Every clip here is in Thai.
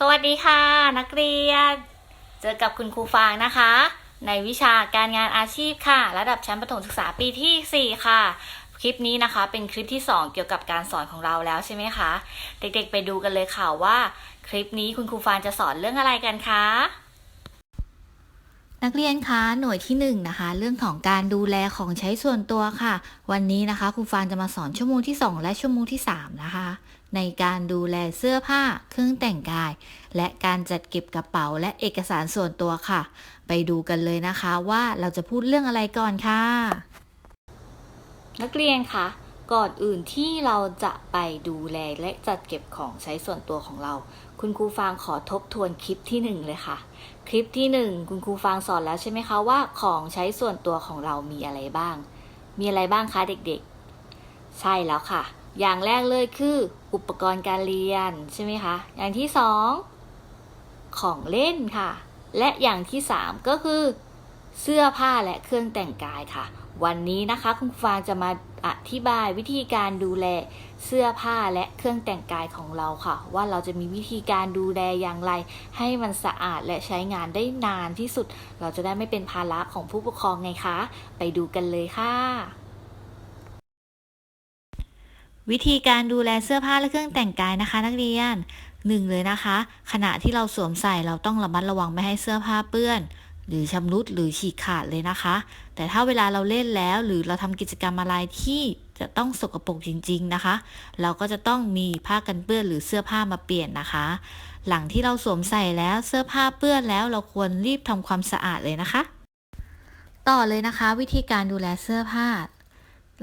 สวัสดีค่ะ นักเรียน เจอกับคุณครูฟางนะคะ ในวิชาการงานอาชีพค่ะ ระดับชั้นประถมศึกษาปีที่ 4 ค่ะ คลิปนี้นะคะ เป็นคลิปที่ 2 เกี่ยวกับการสอนของเราแล้วใช่ไหมคะ เด็กๆ ไปดูกันเลยค่ะว่า คลิปนี้คุณครูฟางจะสอนเรื่องอะไรกันคะ นักเรียนคะหน่วยที่1นงนะคะ เรื่องของการดูแลของใช้ส่วนตัวค่ะ วันนี้นะคะครูฟานจะมาสอนชั่วโมงที่ 2 และชั่วโมงที่ 3 นะคะ ในการดูแลเสื้อผ้า เครื่องแต่งกาย และการจัดเก็บกระเป๋าและเอกสารส่วนตัวค่ะ ไปดูกันเลยนะคะว่าเราจะพูดเรื่องอะไรก่อนค่ะ นักเรียนคะ ก่อนอื่นที่เราจะไปดูแลและจัดเก็บของใช้ส่วนตัวของเรา คุณครูฟางขอทบทวนคลิปที่หนึ่งเลยค่ะ คลิปที่หนึ่งคุณครูฟางสอนแล้วใช่ไหมคะว่าของใช้ส่วนตัวของเรามีอะไรบ้าง มีอะไรบ้างคะเด็กๆ ใช่แล้วค่ะ อย่างแรกเลยคืออุปกรณ์การเรียนใช่ไหมคะ อย่างที่สองของเล่นค่ะ และอย่างที่สามก็คือ เสื้อผ้าและเครื่องแต่งกายค่ะ วันนี้นะคะคุณฟางจะมาอธิบายวิธีการดูแลเสื้อผ้าและเครื่องแต่งกายของเราค่ะ ว่าเราจะมีวิธีการดูแลอย่างไร ให้มันสะอาดและใช้งานได้นานที่สุด เราจะได้ไม่เป็นภาระของผู้ปกครองไงคะ ไปดูกันเลยค่ะ วิธีการดูแลเสื้อผ้าและเครื่องแต่งกายนะคะ นักเรียนหนึ่งเลยนะคะ ขณะที่เราสวมใส่เราต้องระมัดระวังไม่ให้เสื้อผ้าเปื้อน หรือชำรุดหรือฉีกขาดเลยนะคะ แต่ถ้าเวลาเราเล่นแล้ว หรือเราทำกิจกรรมอะไรที่จะต้องสกปรกจริง ๆนะคะ เราก็จะต้องมีผ้ากันเปื้อนหรือเสื้อผ้ามาเปลี่ยนนะคะ หลังที่เราสวมใส่แล้วเสื้อผ้าเปื้อนแล้ว เราควรรีบทำความสะอาดเลยนะคะ ต่อเลยนะคะ วิธีการดูแลเสื้อผ้า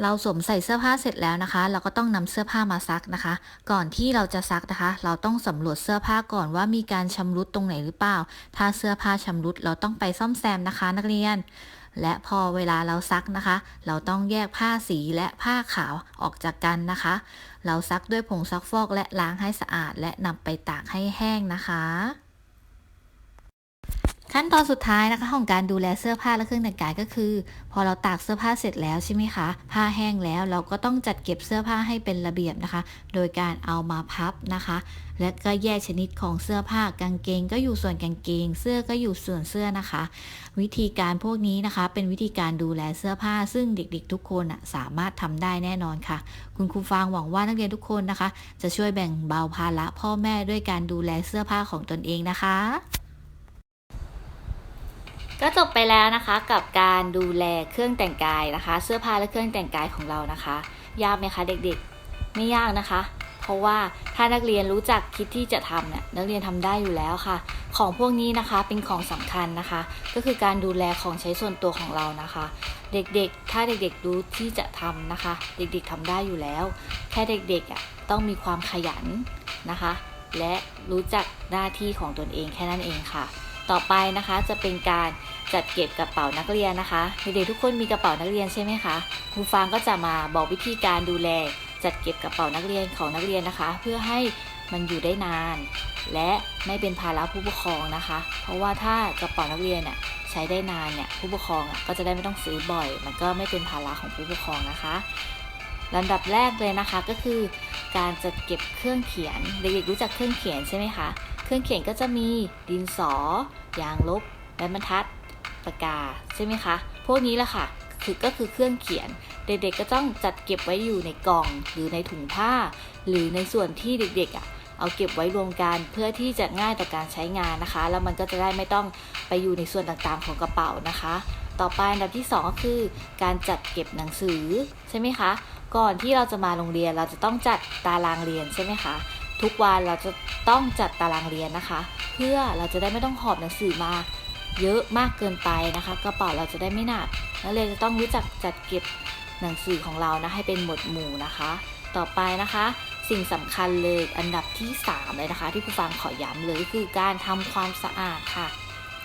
เราสวมใส่เสื้อผ้าเสร็จแล้วนะคะ เราก็ต้องนำเสื้อผ้ามาซักนะคะ ก่อนที่เราจะซักนะคะ เราต้องสำรวจเสื้อผ้าก่อนว่ามีการชำรุดตรงไหนหรือเปล่า ถ้าเสื้อผ้าชำรุดเราต้องไปซ่อมแซมนะคะ นักเรียน และพอเวลาเราซักนะคะ เราต้องแยกผ้าสีและผ้าขาวออกจากกันนะคะ เราซักด้วยผงซักฟอกและล้างให้สะอาด และนำไปตากให้แห้งนะคะ ขั้นตอนสุดท้ายนะคะของการดูแลเสื้อผ้าและเครื่องแต่งกายก็คือ พอเราตากเสื้อผ้าเสร็จแล้วใช่ไหมคะ ผ้าแห้งแล้วเราก็ต้องจัดเก็บเสื้อผ้าให้เป็นระเบียบนะคะ โดยการเอามาพับนะคะ และก็แยกชนิดของเสื้อผ้ากางเกง ก็อยู่ส่วนกางเกง เสื้อก็อยู่ส่วนเสื้อนะคะ วิธีการพวกนี้นะคะ เป็นวิธีการดูแลเสื้อผ้า ซึ่งเด็กๆ ทุกคนสามารถทำได้แน่นอนค่ะ คุณครูฟางหวังว่านักเรียนทุกคนนะคะ จะช่วยแบ่งเบาภาระพ่อแม่ด้วยการดูแลเสื้อผ้าของตนเองนะคะ ก็จบไปแล้วนะคะกับการดูแลเครื่องแต่งกายนะคะ เสื้อผ้าและเครื่องแต่งกายของเรานะคะ ยากไหมคะเด็กๆ ไม่ยากนะคะ เพราะว่าถ้านักเรียนรู้จักคิดที่จะทำเนี่ยนักเรียนทำได้อยู่แล้วค่ะ ของพวกนี้นะคะเป็นของสำคัญนะคะ ก็คือการดูแลของใช้ส่วนตัวของเรานะคะ เด็กๆ ถ้าเด็กๆรู้ที่จะทำนะคะ เด็กๆทำได้อยู่แล้ว แค่เด็กๆอะต้องมีความขยันนะคะ และรู้จักหน้าที่ของตนเองแค่นั้นเองค่ะ ต่อไปนะคะจะเป็นการจัดเก็บกระเป๋านักเรียนนะคะเด็กๆทุกคนมีกระเป๋านักเรียนใช่ไหมคะครูฟางก็จะมาบอกวิธีการดูแล จัดเก็บกระเป๋านักเรียนของนักเรียนนะคะ เพื่อให้มันอยู่ได้นาน และไม่เป็นภาระผู้ปกครองนะคะ เพราะว่าถ้ากระเป๋านักเรียนน่ะใช้ได้นานเนี่ยผู้ปกครองอะก็จะได้ไม่ต้องซื้อบ่อย มันก็ไม่เป็นภาระของผู้ปกครองนะคะลำดับแรกเลยนะคะก็คือ การจัดเก็บเครื่องเขียน เด็กๆรู้จักเครื่องเขียนใช่ไหมคะ เครื่องเขียนก็จะมีดินสอ ยางลบไม้บรรทัด ปากกาใช่ไหมคะ พวกนี้แหละค่ะคือก็คือเครื่องเขียน เด็กๆก็ต้องจัดเก็บไว้อยู่ในกล่อง หรือในถุงผ้า หรือในส่วนที่เด็กๆอะเอาเก็บไว้รวมกันเพื่อที่จะง่ายต่อการใช้งานนะคะ แล้วมันก็จะได้ไม่ต้องไปอยู่ในส่วนต่างๆของกระเป๋านะคะ ต่อไปอันดับที่สองก็คือ การจัดเก็บหนังสือใช่ไหมคะ ก่อนที่เราจะมาโรงเรียนเราจะต้องจัดตารางเรียนใช่ไหมคะ ทุกวันเราจะต้องจัดตารางเรียนนะคะ เพื่อเราจะได้ไม่ต้องหอบหนังสือมาเยอะมากเกินไปนะคะ กระเป๋าเราจะได้ไม่หนักนักเรียนจะต้องรู้จักจัดเก็บหนังสือของเรานะให้เป็นหมวดหมู่นะคะ ต่อไปนะคะ สิ่งสำคัญเลยอันดับที่ 3 เลยนะคะ ที่ครูฟังขอย้ำเลยก็คือการทำความสะอาดค่ะ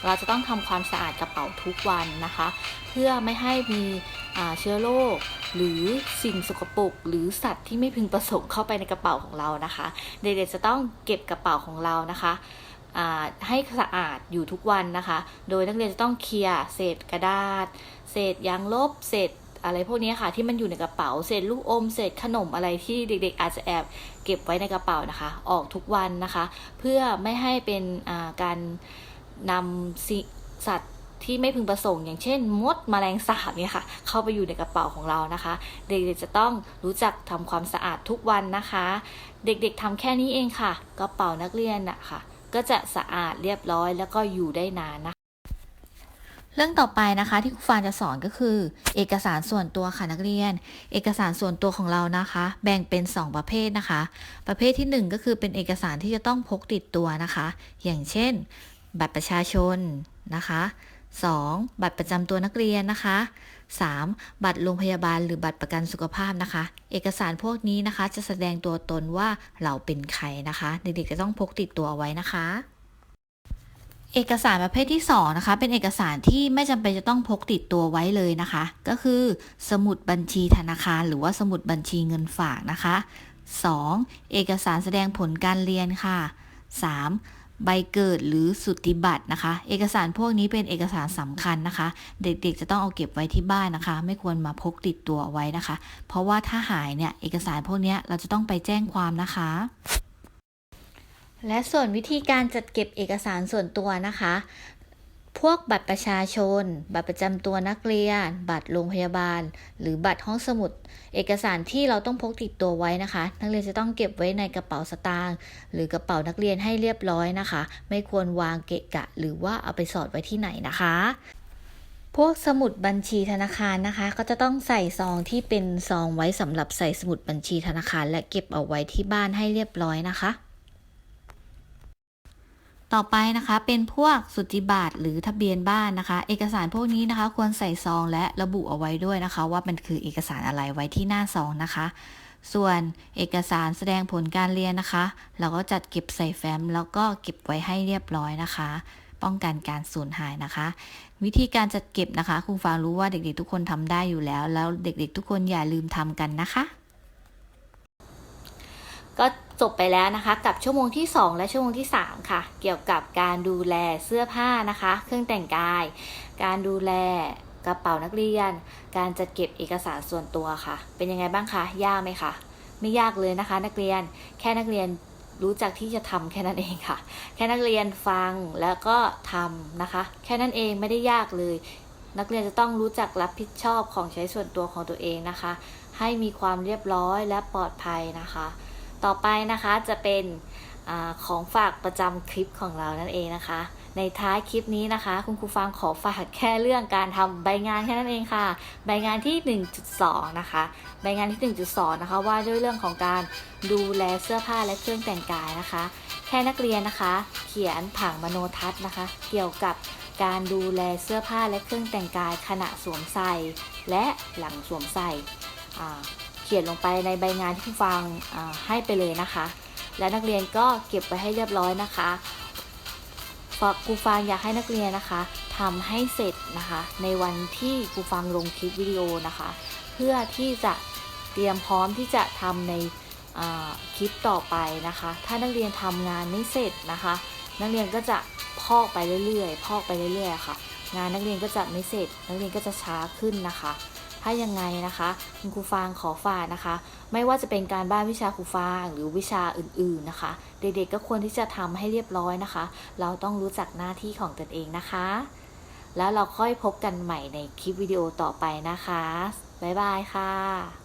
เราจะต้องทำความสะอาดกระเป๋าทุกวันนะคะ เพื่อไม่ให้มีเชื้อโรคหรือสิ่งสกปรกหรือสัตว์ที่ไม่พึงประสงค์เข้าไปในกระเป๋าของเรานะคะ เด็กๆจะต้องเก็บกระเป๋าของเรานะคะให้สะอาดอยู่ทุกวันนะคะ โดยนักเรียนจะต้องเคลียร์เศษกระดาษ เศษยางลบ เศษอะไรพวกนี้ค่ะที่มันอยู่ในกระเป๋า เศษลูกอม เศษขนมอะไรที่เด็ก ๆ อาจจะแอบเก็บไว้ในกระเป๋านะคะ ออกทุกวันนะคะ เพื่อไม่ให้เป็นการ นำส,สัตว์ที่ไม่พึงประสงค์ อย่างเช่น มดแมลงสาบเนี่ยค่ะ เข้าไปอยู่ในกระเป๋าของเรานะคะ เด็กๆจะต้องรู้จักทำความสะอาดทุกวันนะคะ เด็กๆทำแค่นี้เองค่ะ กระเป๋านักเรียนน่ะค่ะ ก็จะสะอาดเรียบร้อยแล้วก็อยู่ได้นานนะคะเรื่องต่อไปนะคะที่ครูฟานจะสอนก็คือ เอกสารส่วนตัวค่ะนักเรียน เอกสารส่วนตัวของเรานะคะ แบ่งเป็น 2 ประเภทนะคะ ประเภทที่ 1 ก็คือเป็นเอกสารที่จะต้องพกติดตัวนะคะ อย่างเช่น บัตรประชาชนนะคะ 2. บัตรประจำตัวนักเรียนนะคะ 3. บัตรโรงพยาบาลหรือบัตรประกันสุขภาพนะคะ เอกสารพวกนี้นะคะ จะแสดงตัวตนว่าเราเป็นใครนะคะ เด็กๆจะต้องพกติดตัวเอาไว้นะคะ เอกสารประเภทที่2นะคะ เป็นเอกสารที่ไม่จำเป็นจะต้องพกติดตัวไว้เลยนะคะ ก็คือสมุดบัญชีธนาคาร หรือว่าสมุดบัญชีเงินฝากนะคะ 2. เอกสารแสดงผลการเรียนค่ะ 3. ใบเกิดหรือสุติบัตรนะคะ เอกสารพวกนี้เป็นเอกสารสำคัญนะคะ เด็กๆ จะต้องเอาเก็บไว้ที่บ้านนะคะ ไม่ควรมาพกติดตัวไว้นะคะ เพราะว่าถ้าหายเนี่ยเอกสารพวกนี้เราจะต้องไปแจ้งความนะคะ และส่วนวิธีการจัดเก็บเอกสารส่วนตัวนะคะ พวกบัตรประชาชน บัตรประจำตัวนักเรียน บัตรโรงพยาบาล หรือบัตรห้องสมุด เอกสารที่เราต้องพกติดตัวไว้นะคะ นักเรียนจะต้องเก็บไว้ในกระเป๋าสตางค์หรือกระเป๋านักเรียนให้เรียบร้อยนะคะ ไม่ควรวางเกะกะ หรือว่าเอาไปสอดไว้ที่ไหนนะคะพวกสมุดบัญชีธนาคารนะคะ ก็จะต้องใส่ซองที่เป็นซองไว้สำหรับใส่สมุดบัญชีธนาคาร และเก็บเอาไว้ที่บ้านให้เรียบร้อยนะคะ ต่อไปนะคะเป็นพวกสุติบัตรหรือทะเบียนบ้านนะคะ เอกสารพวกนี้นะคะ ควรใส่ซองและระบุเอาไว้ด้วยนะคะ ว่ามันคือเอกสารอะไรไว้ที่หน้าซองนะคะ ส่วนเอกสารแสดงผลการเรียนนะคะ เราก็จัดเก็บใส่แฟ้มแล้วก็เก็บไว้ให้เรียบร้อยนะคะ ป้องกันการสูญหายนะคะ วิธีการจัดเก็บนะคะครูฟางรู้ว่าเด็กๆทุกคนทำได้อยู่แล้ว แล้วเด็กๆทุกคนอย่าลืมทำกันนะคะ ก็จบไปแล้วนะคะ กับชั่วโมงที่ 2 และชั่วโมงที่ 3 ค่ะ เกี่ยวกับการดูแลเสื้อผ้านะคะ เครื่องแต่งกาย การดูแลกระเป๋านักเรียน การจัดเก็บเอกสารส่วนตัวค่ะ เป็นยังไงบ้างคะยากไหมคะไม่ยากเลยนะคะ นักเรียนแค่นักเรียนรู้จักที่จะทำแค่นั้นเองค่ะ แค่นักเรียนฟังแล้วก็ทำนะคะ แค่นั้นเองไม่ได้ยากเลย นักเรียนจะต้องรู้จักรับผิดชอบของใช้ส่วนตัวของตัวเองนะคะ ให้มีความเรียบร้อยและปลอดภัยนะคะ ต่อไปนะคะจะเป็นอของฝากประจำคลิปของเรานั่นเองนะคะ ในท้ายคลิปนี้นะคะ คุณครูฟังขอฝากแค่เรื่องการทำใบงานแค่นั้นเองค่ะ ใบงานที่ 1.2 นะคะ ใบงานที่ 1.2 นะคะ ว่าด้วยเรื่องของการดูแลเสื้อผ้าและเครื่องแต่งกายนะคะ แค่นักเรียนนะคะ เขียนผังมโนทัศน์นะคะ เกี่ยวกับการดูแลเสื้อผ้าและเครื่องแต่งกายขณะสวมใส่ และหลังสวมใส่ ขียนลงไปในใบงานที่ครูฟังให้ไปเลยนะคะ และนักเรียนก็เก็บไว้ให้เรียบร้อยนะคะฝากครูฟังอยากให้นักเรียนนะคะทำให้เสร็จนะคะ ในวันที่ครูฟังลงคลิปวิดีโอนะคะ เพื่อที่จะเตรียมพร้อมที่จะทำในคลิปต่อไปนะคะ ถ้านักเรียนทำงานไม่เสร็จนะคะ นักเรียนก็จะพอกไปเรื่อยๆ พอกไปเรื่อยๆค่ะ งานนักเรียนก็จะไม่เสร็จ นักเรียนก็จะช้าขึ้นนะคะ ถ้ายังไงนะคะคุณครูฟางขอฝากนะคะ ไม่ว่าจะเป็นการบ้านวิชาครูฟางหรือวิชาอื่นๆนะคะ เด็กๆก็ควรที่จะทำให้เรียบร้อยนะคะ เราต้องรู้จักหน้าที่ของตนเองนะคะ แล้วเราค่อยพบกันใหม่ในคลิปวิดีโอต่อไปนะคะบ๊ายบายค่ะ